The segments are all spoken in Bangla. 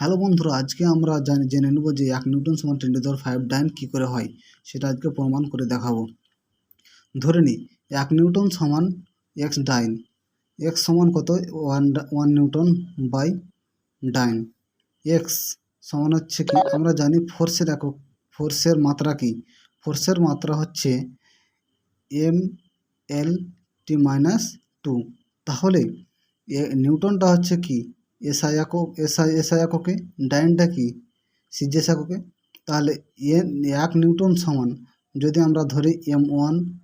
হ্যালো বন্ধুরা, আজকে আমরা জানি, জেনে নেব যে এক নিউটন সমান টেন টু দেওয়ার ফাইভ ডাইন কী করে হয়, সেটা আজকে প্রমাণ করে দেখাবো। ধরে নিই এক নিউটন সমান এক্স ডাইন এক্স সমান কত? One one newton by dyne. X সমান হচ্ছে কি? আমরা জানি ফোর্সের একক ফোর্সের মাত্রা কি? ফোর্সের মাত্রা হচ্ছে M L T minus two তাহলে, এ, নিউটনটা হচ্ছে কি? এসআই এসআই এককে ডাইনটা কি? সিজিএস এককে তাহলে এ, এক নিউটন সমান যদি আমরা ধরি এম ওয়ান,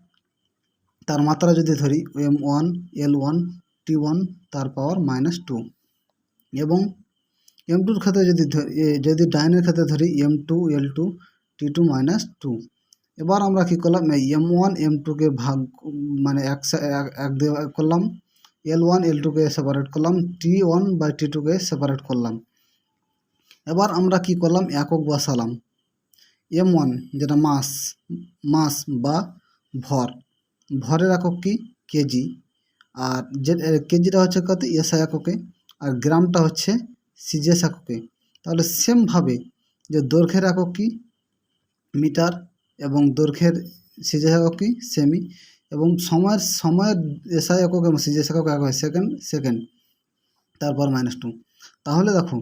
তার মাত্রা যদি ধরি M one, L one, T one, তার পাওয়ার মাইনাস টু। এবং এম টুর ক্ষেত্রে যদি যদি ডাইনের ক্ষেত্রে ধরি M two, L two, T two minus two. এবার আমরা কী করলাম? এম ওয়ান, এম টুকে ভাগ মানে এক- এক দিয়ে করলাম। এল ওয়ান এল টুকে সেপারেট করলাম টি ওয়ান বাই টি টুকে সেপারেট করলাম। এবার আমরা কি করলাম? একক বসালাম। এম ওয়ান যেটা মাস মাস বা ভর। ভরের একক কি? কেজি। আর যে কেজিটা হচ্ছে কত? এসআই এককে। আর গ্রামটা হচ্ছে সিজিএস এককে। তাহলে সেমভাবে যে দৈর্ঘ্যের একক কি? মিটার এবং দৈর্ঘ্যের সিজিএস একক কি? সেমি এবং সময়ের সময়ের এসআই একক এবং সিজিএস একক এক হয় সেকেন্ড সেকেন্ড তারপর মাইনাস টু তাহলে দেখো,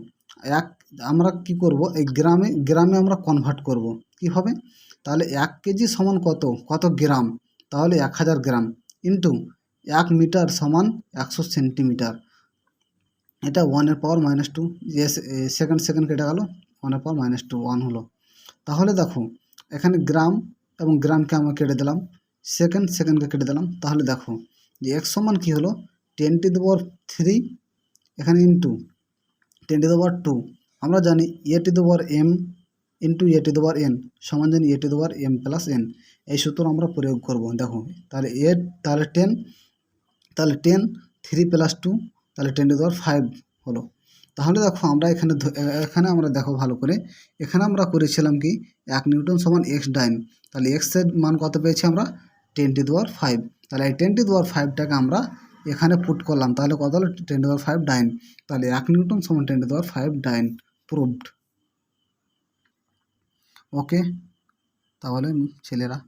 এক, আমরা কি করব? এই গ্রামে গ্রামে আমরা কনভার্ট করব। কীভাবে? তাহলে এক কেজি সমান কত? কত গ্রাম? তাহলে এক হাজার গ্রাম ইন্টু এক মিটার সমান একশো সেন্টিমিটার। এটা ওয়ানের power minus two second second কেটে গেল ওয়ানের পাওয়ার মাইনাস টু ওয়ান হলো। তাহলে দেখো, এখানে গ্রাম এবং গ্রামকে আমরা কেটে দিলাম। সেকেন্ড সেকেন্ডকে কেটে দিলাম। তাহলে দেখো যে এক সমান কী হলো? Ten to the power three এখানে into ten to the power two আমরা জানি a to the power m into a to the power n সমান জানি a to the power m plus n এই সূত্র আমরা প্রয়োগ করব। দেখো, তাহলে এ তাহলে টেন তাহলে টেন থ্রি প্লাস টু তাহলে ten to the power five হলো। তাহলে দেখো আমরা এখানে এখানে আমরা দেখো ভালো করে। এখানে আমরা করেছিলাম কি? এক নিউটন সমান এক্স ডাইন তাহলে এক্সের মান কত পেয়েছি আমরা? Ten to the power five তাহলে এই টেন টু দি পাওয়ার ফাইভটাকে আমরা এখানে পুট করলাম। তাহলে কত হলো? Ten to the power five dyne তাহলে এক নিউটন সমান ten to the power five dyne proved okay তাহলে, ছেলেরা।